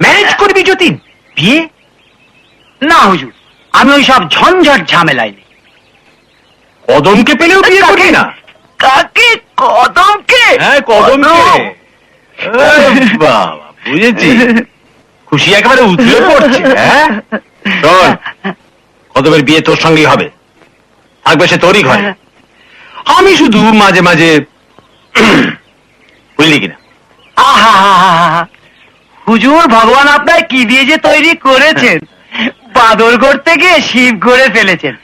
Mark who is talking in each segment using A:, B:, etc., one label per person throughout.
A: Marriage করবি যতীন? বিয়ে? না হুজুর। আমি ওই সব ঝঞ্ঝট ঝামেলায় নেই।
B: কদমকে পেলেও বিয়ে করবি না?
A: কাকে? কদমকে?
B: হ্যাঁ কদমকে। বাবা বুঝেছি খুশি একেবারে উতলে পড়ছে হ্যাঁ? শোন কদমের বিয়ে তোর সঙ্গেই হবে। থাকবে সে তোরই ঘরে। আমি শুধু মাঝে মাঝে বুঝলি কিনা?
A: আহা হুজুর ভগবান আপনার কি দিয়ে যে তৈরি করেছেন? বাদর করতে গিয়ে শিব করে ফেলেছেন।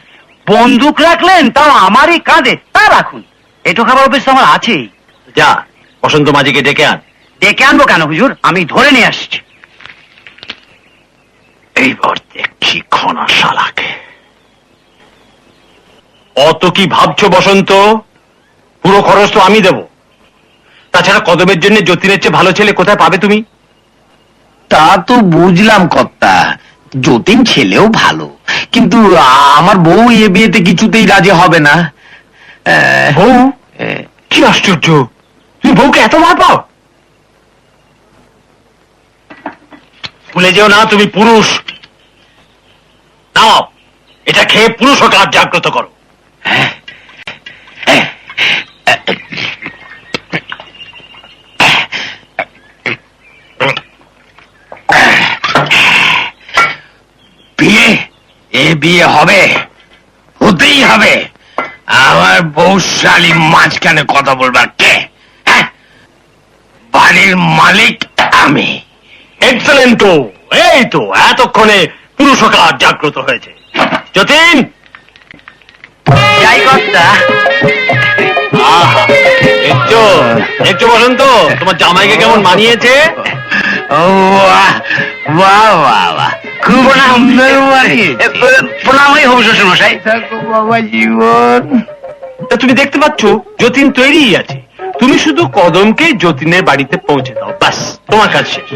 A: বন্দুক রাখলেন তাও আমারই কাঁধে। তা রাখুন। এটো খাবার অভ্যেস আমার আছেই।
B: যা বসন্ত মাঝিকে ডেকে আন।
A: ডেকে আনব কেন হুজুর? আমি ধরে নিয়ে আসছি।
B: এইবার দেখছি খনা শালাকে অত কি ভাবছ বসন্ত? পুরো খরচ তো আমি দেব। তাছাড়া কদমের জন্য যতীনের চেয়ে ভালো ছেলে কোথায় পাবে তুমি?
C: তা তো বুঝলাম কর্তা। যতীন ছেলেও ভালো। কিন্তু আমার বউ এ বিয়েতে কিছুতেই রাজি হবে না।
B: বউ? কি আশ্চর্য! তুমি বউকে এত ভালো পাও? ভুলে যেও না তুমি পুরুষ। নাও এটা খেয়ে পুরুষ কাজ জাগ্রত করো
C: বিয়ে এ বিয়ে হবে হতেই হবে। আমার বৌশালী মাঝখানে কথা বলবার কে? হ্যাঁ? বাড়ির মালিক আমি।
B: এক্সেলেন্ট এই তো এতক্ষণে পুরুষ কাজ জাগ্রত হয়েছে। যতীন!
A: যাই কর্তা।
B: আহা, দেখছ দেখছ বসন্ত তোমার জামাইকে কেমন মানিয়েছে?
C: ও বাহ বাহ বাহ। বানিয়েছে।
A: প্রণামই হবে শ্বশুর মশাই
C: বাবা জীবন।
B: তুমি দেখতে পাচ্ছ যতীন তৈরিই আছে। তুমি শুধু কদমকে যতীনের বাড়িতে পৌঁছে দাও ব্যাস তোমার শেষ।